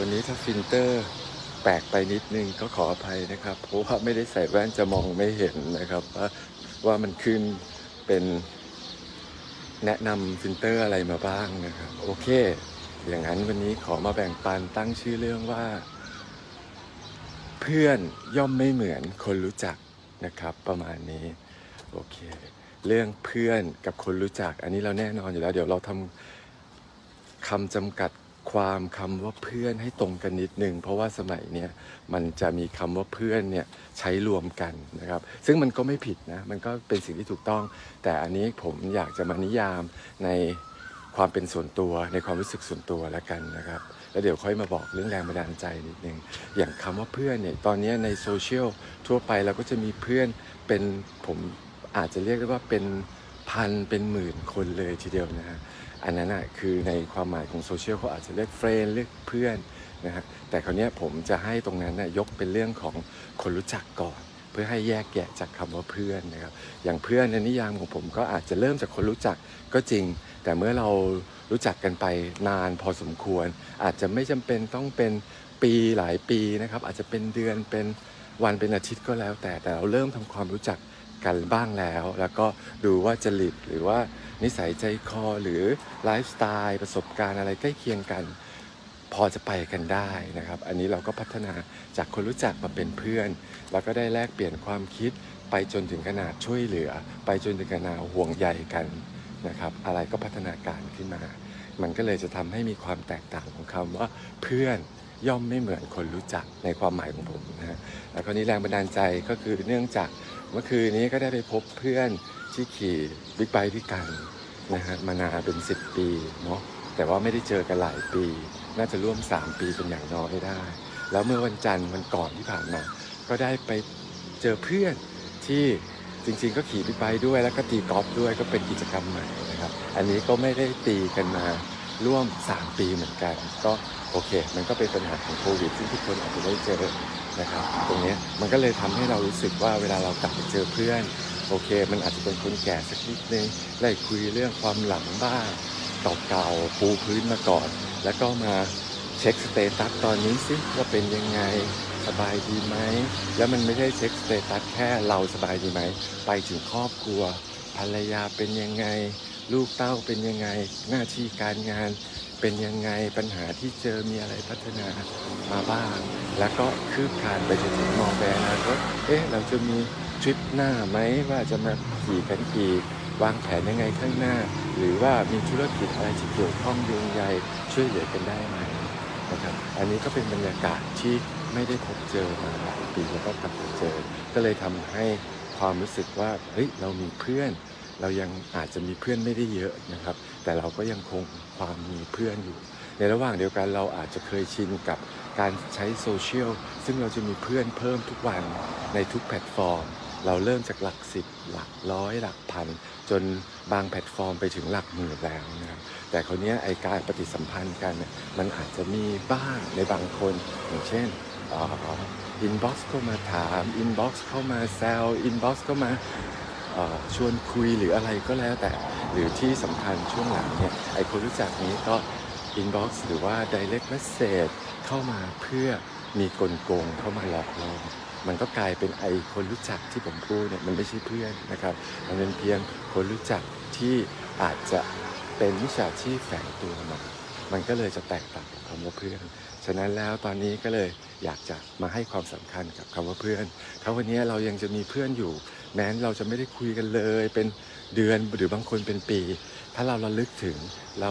วันนี้ถ้าฟิลเตอร์แปลกไปนิดนึงก็ขออภัยนะครับ เพราะว่าไม่ได้ใส่แว่นจะมองไม่เห็นนะครับ ว่าว่ามันขึ้นเป็นแนะนำฟิลเตอร์อะไรมาบ้างนะครับ โอเค อย่างนั้นวันนี้ขอมาแบ่งปันตั้งชื่อเรื่องว่า เพื่อนย่อมไม่เหมือนคนรู้จักนะครับ ประมาณนี้ โอเค เรื่องเพื่อนกับคนรู้จัก อันนี้เราแน่นอนอยู่แล้ว เดี๋ยวเราทำคำจำกัด ความคำว่าเพื่อนให้ตรงกันนิดนึง เพราะว่าสมัยเนี้ยมันจะมีคำว่าเพื่อนเนี่ยใช้รวมกันนะครับ ซึ่งมันก็ไม่ผิดนะมันก็เป็นสิ่งที่ถูกต้อง แต่อันนี้ผมอยากจะมานิยามในความเป็นส่วนตัวในความรู้สึกส่วนตัวแล้วกันนะครับ แล้วเดี๋ยวค่อยมาบอกเรื่องแรงบันดาลใจนิดนึงอย่างคำว่าเพื่อนเนี่ยตอนนี้ในโซเชียลทั่วไปเราก็จะมีเพื่อนเป็นผมอาจจะเรียกได้ว่าเป็นพันเป็นหมื่นคนเลยทีเดียวนะฮะ อันนั้นอะคือในความหมายของโซเชียลเขาอาจจะเรียกเฟรนเรียกเพื่อนนะฮะแต่คราวนี้ผมจะให้ตรงนั้นน่ะยกเป็นเรื่องของคนรู้จักก่อน เพื่อให้แยกแยะจากคำว่าเพื่อนนะครับอย่างเพื่อนในนิยามของผมก็อาจจะเริ่มจากคนรู้จักก็จริง แต่เมื่อเรารู้จักกันไปนานพอสมควร อาจจะไม่จำเป็นต้องเป็นปีหลายปีนะครับอาจจะเป็นเดือนเป็นวันเป็นอาทิตย์ก็แล้ว แต่แต่เราเริ่มทำความรู้จัก กันบ้างแล้ว แล้วก็ดูว่าจริตหรือว่านิสัยใจคอหรือไลฟ์สไตล์ประสบการณ์อะไรใกล้เคียงกัน พอจะไปกันได้นะครับ อันนี้เราก็พัฒนาจากคนรู้จักมาเป็นเพื่อน แล้วก็ได้แลกเปลี่ยนความคิดไปจนถึงขนาดช่วยเหลือ ไปจนถึงขนาดห่วงใยกันนะครับ อะไรก็พัฒนาการขึ้นมา มันก็เลยจะทำให้มีความแตกต่างของคำว่าเพื่อนย่อมไม่เหมือนคนรู้จักในความหมายของผมนะฮะแล้วก็นี้แรงบันดาลใจก็คือเนื่องจาก เมื่อคืนนี้ก็ได้ไปพบเพื่อนที่ขี่บิ๊กไบค์ด้วยกันนะฮะมานานเป็น 10 ปีเนาะแต่ว่าไม่ได้เจอกันหลายปี น่าจะร่วม 3 ปีเป็นอย่างน้อยได้ แล้วเมื่อวันจันทร์วันก่อนที่ผ่านมา ก็ได้ไปเจอเพื่อนที่จริงๆ ก็ขี่บิ๊กไบค์ด้วยแล้วก็ตีกอล์ฟด้วยก็เป็นกิจกรรมใหม่นะครับ อันนี้ก็ไม่ได้ตีกันมาร่วม 3 ปีเหมือนกัน ก็โอเค มันก็เป็นปัญหาของโควิดที่ทุกคนอาจจะได้เจอ นะครับตรงนี้มันก็เลยทำให้เรารู้สึกว่าเวลาเรากลับไปเจอเพื่อน โอเค มันอาจจะเป็นคนแก่สักนิดนึงได้คุยเรื่องความหลังบ้างเก่าๆปูพื้นมาก่อน แล้วก็มาเช็คสเตตัสตอนนี้ซิว่าเป็นยังไงสบายดีไหมแล้วมันไม่ได้เช็คสเตตัสแค่เราสบายดีไหมไปถึงครอบครัว ภรรยาเป็นยังไง ลูกเต้าเป็นยังไง หน้าที่การงาน เป็นยังไงปัญหาที่เจอมีอะไรพัฒนามาบ้าง แล้วก็คืบคลานไปจนถึงมองแบนาคตเอ๊ะเราจะมีทริปหน้าไหมว่าจะมาขี่กันอีกวางแผนยังไงข้างหน้า หรือว่ามีธุรกิจอะไรที่เกี่ยวข้องโยงใยช่วยเหลือกันได้ไหมนะครับอันนี้ก็เป็นบรรยากาศที่ไม่ได้พบเจอมาหลายปีแล้วก็กลับมาเจอ ก็เลยทำให้ความรู้สึกว่าเฮ้ยเรามีเพื่อน เรายังอาจจะมีเพื่อนไม่ได้เยอะนะครับ แต่เราก็ยังคงความมีเพื่อนอยู่ ในระหว่างเดียวกันเราอาจจะเคยชินกับการใช้โซเชียลซึ่งเราจะมีเพื่อนเพิ่มทุกวันในทุกแพลตฟอร์ม เราเริ่มจากหลักสิบหลักร้อยหลักพัน จนบางแพลตฟอร์มไปถึงหลักหมื่นแล้วนะครับแต่คราวนี้ไอการปฏิสัมพันธ์กันเนี่ยมันอาจจะมีบ้างในบางคน อย่างเช่นอินบ็อกซ์เข้ามาถามอินบ็อกซ์เข้ามาแซวอินบ็อกซ์เข้ามา ชวนคุยหรืออะไรก็แล้วแต่ หรือที่สำคัญช่วงหลังเนี่ยไอคนรู้จักนี้ก็ inbox หรือว่า direct message เข้ามาเพื่อมีกลโกงเข้ามาหลอกเรามันก็กลายเป็นไอคนรู้จักที่ผมพูดเนี่ยมันไม่ใช่เพื่อนนะครับ มันเป็นเพียงคนรู้จักที่อาจจะเป็นมิจฉาชีพแฝงตัวมา มันก็เลยจะแตกต่างกับคำว่าเพื่อน ฉะนั้นแล้วตอนนี้ก็เลย อยากจะมาให้ความสำคัญกับคำว่าเพื่อนถ้าวันนี้เรายังจะมีเพื่อนอยู่ แม้เราจะไม่ได้คุยกันเลย เป็นเดือนหรือบางคนเป็นปี ถ้าเราระลึกถึงเรา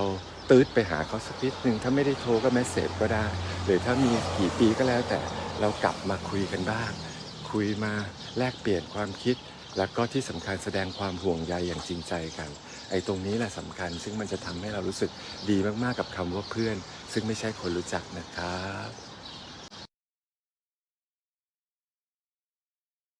ตืดไปหาเขาสักนิดหนึ่งถ้าไม่ได้โทรก็แมสเซจก็ได้ หรือถ้ามีกี่ปีก็แล้วแต่เรากลับมาคุยกันบ้าง คุยมาแลกเปลี่ยนความคิด แล้วก็ที่สำคัญแสดงความห่วงใยอย่างจริงใจกัน ไอ้ตรงนี้แหละสำคัญ ซึ่งมันจะทำให้เรารู้สึกดีมากๆกับคำว่าเพื่อน ซึ่งไม่ใช่คนรู้จักนะครับ